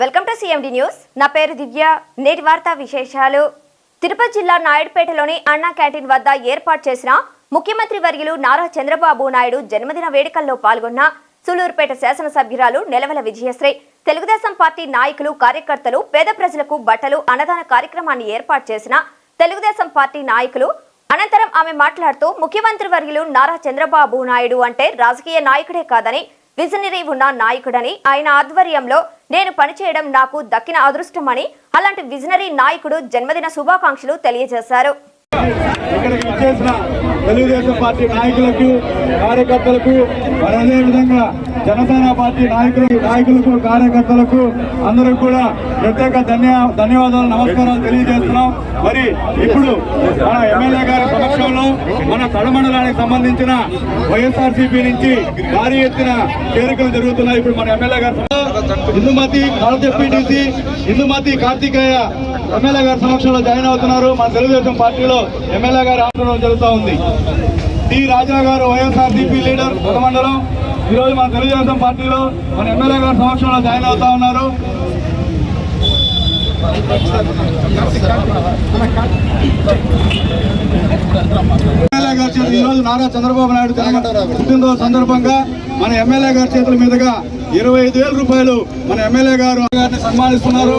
Welcome to CMD news నా పేరు దివ్య. నేటి వార్తా విశేషాలు. తిరుపతి జిల్లా నాయుడుపేటలోని అన్నా క్యాంటీన్ వద్ద ఏర్పాటు చేసిన ముఖ్యమంత్రి వర్యులు నారా చంద్రబాబు నాయుడు జన్మదిన వేడుకల్లో పాల్గొన్న సూలూరుపేట శాసనసభ్యురాలు నెలవల విజయశ్రీ తెలుగుదేశం పార్టీ నాయకులు కార్యకర్తలు పేద ప్రజలకు బట్టలు అన్నదాన కార్యక్రమాన్ని ఏర్పాటు చేసిన తెలుగుదేశం పార్టీ నాయకులు. అనంతరం ఆమె మాట్లాడుతూ ముఖ్యమంత్రి వర్యులు నారా చంద్రబాబు నాయుడు అంటే రాజకీయ నాయకుడే కాదని విజనరీ ఉన్న నాయకుడని ఆయన ఆధ్వర్యంలో నేను పనిచేయడం నాకు దక్కిన అదృష్టమని అలాంటి విజనరీ నాయకుడు జన్మదిన శుభాకాంక్షలు తెలియజేశారు. ఇక్కడికి వచ్చేసిన తెలుగుదేశం పార్టీ నాయకులకు కార్యకర్తలకు మరి అదే విధంగా జనసేన పార్టీ నాయకులు నాయకులకు కార్యకర్తలకు అందరూ కూడా ప్రత్యేక ధన్య ధన్యవాదాలు నమస్కారాలు తెలియజేస్తున్నాం. మరి ఇప్పుడు మన ఎమ్మెల్యే గారి సమక్షంలో మన తడమండలానికి సంబంధించిన వైఎస్ఆర్సీపీ నుంచి భారీ ఎత్తున చేరికలు జరుగుతున్నాయి. ఇప్పుడు మన ఎమ్మెల్యే గారు ఇందుమతి కాలజెప్పిటీసీ ఇందుమతి కార్తికేయ ఎమ్మెల్యే గారి సమక్షంలో జాయిన్ అవుతున్నారు. మన తెలుగుదేశం పార్టీలో ఎమ్మెల్యే గారి ఆందోళన జరుగుతూ ఉంది. టి రాజా గారు వైఎస్ఆర్సీపీ లీడర్ మండలం ఈరోజు మన తెలుగుదేశం పార్టీలో మన ఎమ్మెల్యే గారి సమక్షంలో జాయిన్ అవుతా ఉన్నారు. ఎమ్మెల్యే గారి చేతులు ఈ రోజు నారా చంద్రబాబు నాయుడు పుట్టినరోజు సందర్భంగా మన ఎమ్మెల్యే గారి చేతుల మీదుగా ఇరవై ఐదు వేల రూపాయలు మన ఎమ్మెల్యే గారు గారిని సన్మానిస్తున్నారు.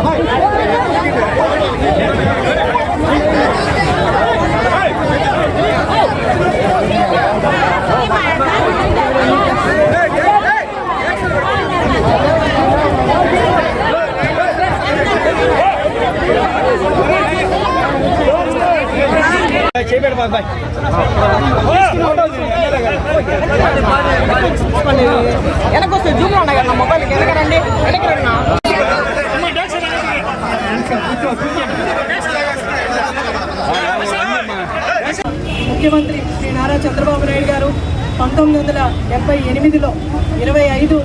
తమ్ముడు వెనకొస్తే జూమ్ ఉన్నాయి కదా మొబైల్ వెనకరండి వెనక ముఖ్యమంత్రి శ్రీ నారా చంద్రబాబు నాయుడు గారు పంతొమ్మిది వందల డెబ్బై ఎనిమిదిలో ఇరవై ఐదు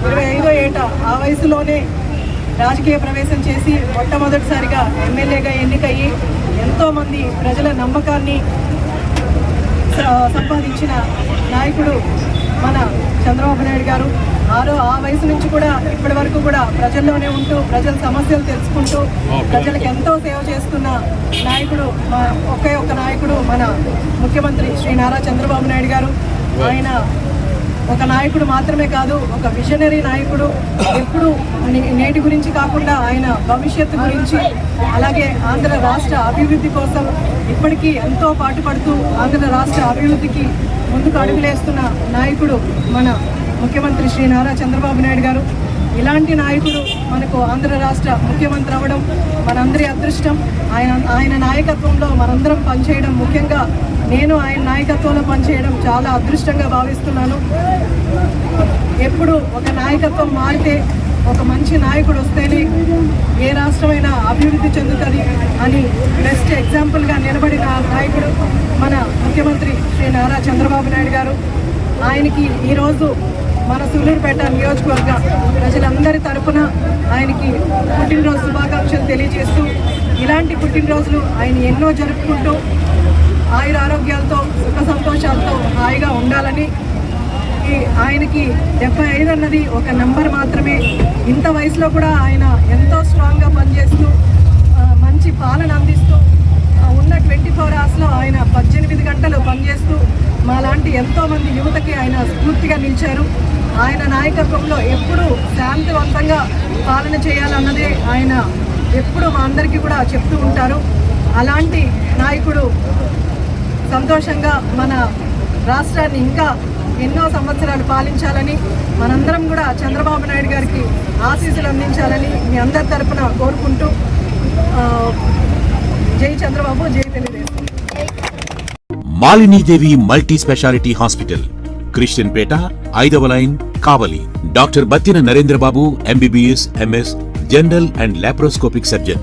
ఇరవై ఐదో ఏట ఆ వయసులోనే రాజకీయ ప్రవేశం చేసి మొట్టమొదటిసారిగా ఎమ్మెల్యేగా ఎన్నికయ్యి ఎంతోమంది ప్రజల నమ్మకాన్ని సంపాదించిన నాయకుడు మన చంద్రబాబు నాయుడు గారు. ఆరో ఆ వయసు నుంచి కూడా ఇప్పటి వరకు కూడా ప్రజల్లోనే ఉంటూ ప్రజల సమస్యలు తెలుసుకుంటూ ప్రజలకు ఎంతో సేవ చేస్తున్న నాయకుడు మా ఒకే ఒక్క నాయకుడు మన ముఖ్యమంత్రి శ్రీ నారా చంద్రబాబు నాయుడు గారు. ఆయన ఒక నాయకుడు మాత్రమే కాదు ఒక విజనరీ నాయకుడు. ఎప్పుడు నేటి గురించి కాకుండా ఆయన భవిష్యత్తు గురించి అలాగే ఆంధ్ర రాష్ట్ర అభివృద్ధి కోసం ఇప్పటికీ ఎంతో పాటుపడుతూ ఆంధ్ర రాష్ట్ర అభివృద్ధికి ముందుకు అడుగులేస్తున్న నాయకుడు మన ముఖ్యమంత్రి శ్రీ నారా చంద్రబాబు నాయుడు గారు. ఇలాంటి నాయకుడు మనకు ఆంధ్ర రాష్ట్ర ముఖ్యమంత్రి అవ్వడం మనందరి అదృష్టం. ఆయన ఆయన నాయకత్వంలో మనందరం పనిచేయడం ముఖ్యంగా నేను ఆయన నాయకత్వంలో పనిచేయడం చాలా అదృష్టంగా భావిస్తున్నాను. ఎప్పుడు ఒక నాయకత్వం మారితే ఒక మంచి నాయకుడు వస్తేనే ఏ రాష్ట్రమైనా అభివృద్ధి చెందుతుంది అని బెస్ట్ ఎగ్జాంపుల్గా నిలబడిన నాయకుడు మన ముఖ్యమంత్రి శ్రీ నారా చంద్రబాబు నాయుడు గారు. ఆయనకి ఈరోజు మన సూళ్ళూరుపేట నియోజకవర్గ ప్రజలందరి తరఫున ఆయనకి పుట్టినరోజు శుభాకాంక్షలు తెలియజేస్తూ ఇలాంటి పుట్టినరోజులు ఆయన ఎన్నో జరుపుకుంటూ ఆయుర ఆరోగ్యాలతో సుఖ సంతోషాలతో హాయిగా ఉండాలని ఈ ఆయనకి డెబ్బై ఐదు అన్నది ఒక నెంబర్ మాత్రమే. ఇంత వయసులో కూడా ఆయన ఎంతో స్ట్రాంగ్గా పనిచేస్తూ మంచి పాలన అందిస్తూ ఉన్న ట్వంటీ ఫోర్ అవర్స్లో ఆయన పద్దెనిమిది గంటలు పనిచేస్తూ మాలాంటి ఎంతోమంది యువతకి ఆయన స్ఫూర్తిగా నిలిచారు. ఆయన నాయకత్వంలో ఎప్పుడూ శాంతివంతంగా పాలన చేయాలన్నదే ఆయన ఎప్పుడూ మా అందరికీ కూడా చెప్తూ ఉంటారు. అలాంటి నాయకుడు సంతోషంగా మన రాష్ట్రాన్ని ఇంకా ఎన్నో సంవత్సరాలు పాలించాలని మనందరం కూడా చంద్రబాబు నాయుడు గారికి ఆశీస్సులు అందించాలని మీ అందరి తరఫున కోరుకుంటూ జై చంద్రబాబు జై Telugu Desam. Malinidevi multi speciality hospital Christian Peta ఐదవ line Kavali. Doctor Battina Narendrababu MBBS MS general and laparoscopic surgeon.